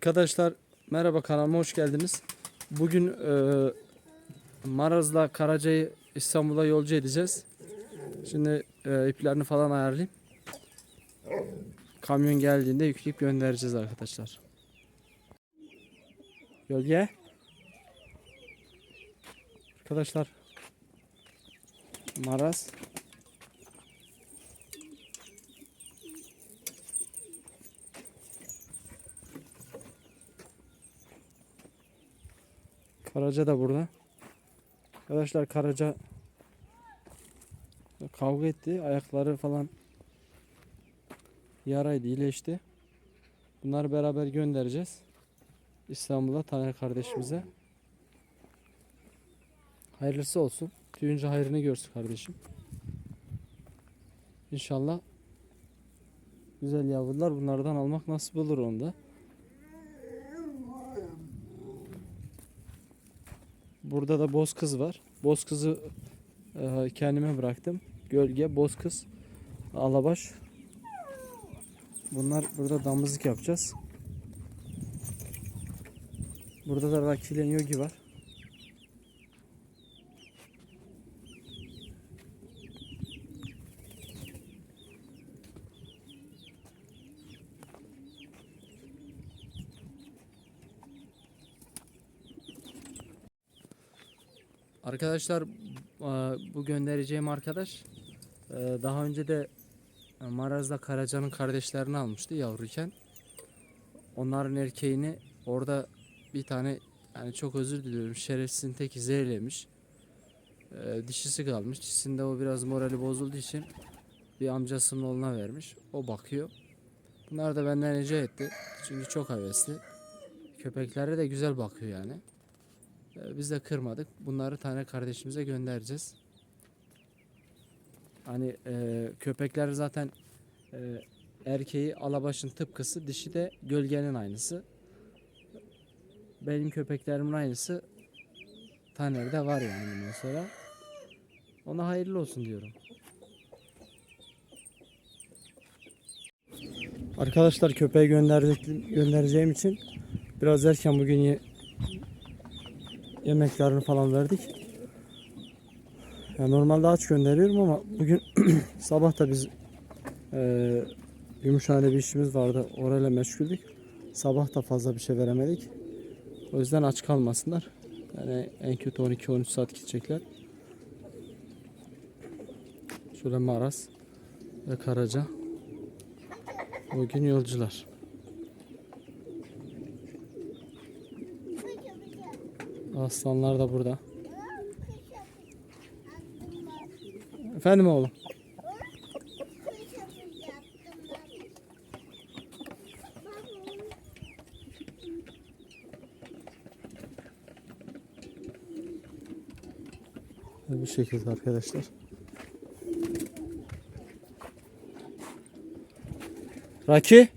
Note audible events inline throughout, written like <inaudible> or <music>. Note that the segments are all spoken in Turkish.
Arkadaşlar merhaba kanalıma hoş geldiniz. Bugün e, Maraz'la Karaca'yı İstanbul'a yolcu edeceğiz. Şimdi e, iplerini falan ayarlayayım. Kamyon geldiğinde yükleyip göndereceğiz arkadaşlar. Gölge. Arkadaşlar Maraz Karaca da burada. Arkadaşlar Karaca kavga etti. Ayakları falan yaraydı, iyileşti. Bunları beraber göndereceğiz. İstanbul'a Taner kardeşimize. Hayırlısı olsun. Tüyünce hayrını görsün kardeşim. İnşallah güzel yavrular bunlardan almak nasip olur onda. Burada da boz kız var. Boz kızı e, kendime bıraktım. Gölge, boz kız, alabaş. Bunlar burada damızlık yapacağız. Burada da Rakilen Yogi var. Arkadaşlar e, bu göndereceğim arkadaş e, daha önce de e, Maraz'da Karaca'nın kardeşlerini almıştı yavruyken. Onların erkeğini orada bir tane yani çok özür diliyorum şerefsizin teki zehirlemiş. Dişisi kalmış. Dişisinde o biraz morali bozulduğu için bir amcasının oğluna vermiş. O bakıyor. Bunlar da benden rica etti. Çünkü çok hevesli. Köpeklere de güzel bakıyor yani. Ee, Biz de kırmadık. Bunları tane kardeşimize göndereceğiz. Hani e, köpekler zaten e, erkeği alabaşın tıpkısı, dişi de gölgenin aynısı. Benim köpeklerimin aynısı Taner'de var yani mesela. Ona hayırlı olsun diyorum. Arkadaşlar köpeği gönderecek, göndereceğim için biraz erken bugün yemeklerini falan verdik. Ya normalde aç gönderiyorum ama bugün <clears throat> sabah da biz eee Gümüşhane'de bir işimiz vardı. Orayla meşguldük. Sabah da fazla bir şey veremedik. O yüzden aç kalmasınlar. Yani en kötü 12-13 saat gidecekler. Şöyle Maras ve Karaca. Bugün yolcular. Aslanlar da burada. Efendim oğlum. Bu şekilde arkadaşlar. Raki.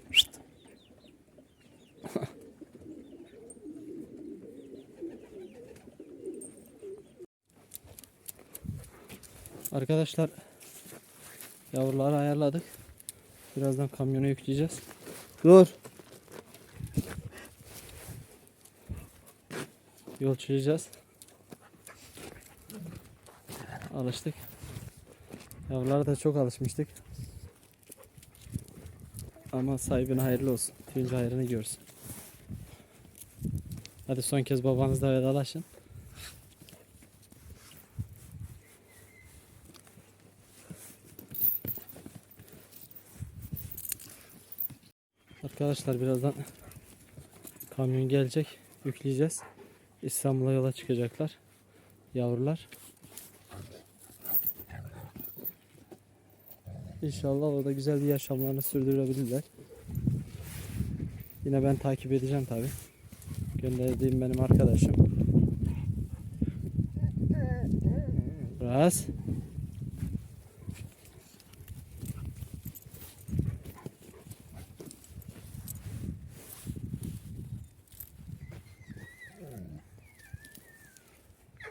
Arkadaşlar yavruları ayarladık. Birazdan kamyona yükleyeceğiz. Dur. Yol çizeceğiz. Alıştık. Yavrulara da çok alışmıştık. Ama sahibine hayırlı olsun. Tüyünce hayrını görsün. Hadi son kez babanızla vedalaşın. Arkadaşlar birazdan kamyon gelecek. Yükleyeceğiz. İstanbul'a yola çıkacaklar. Yavrular. İnşallah orada güzel bir yaşamlarını sürdürebilirler. Yine ben takip edeceğim tabi. Gönderdiğim benim arkadaşım. Biraz.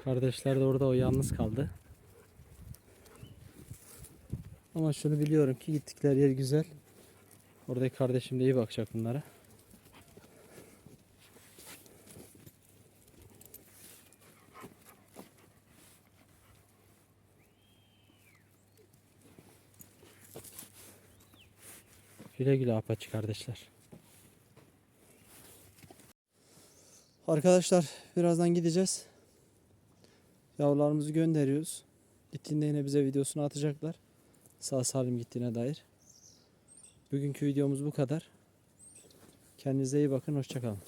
Kardeşler de orada o yalnız kaldı. Ama şunu biliyorum ki gittikleri yer güzel. Oradaki kardeşim de iyi bakacak bunlara. Güle güle apaçı kardeşler. Arkadaşlar birazdan gideceğiz. Yavrularımızı gönderiyoruz. Gittiğinde yine bize videosunu atacaklar. Sağ salim gittiğine dair. Bugünkü videomuz bu kadar. Kendinize iyi bakın. Hoşçakalın.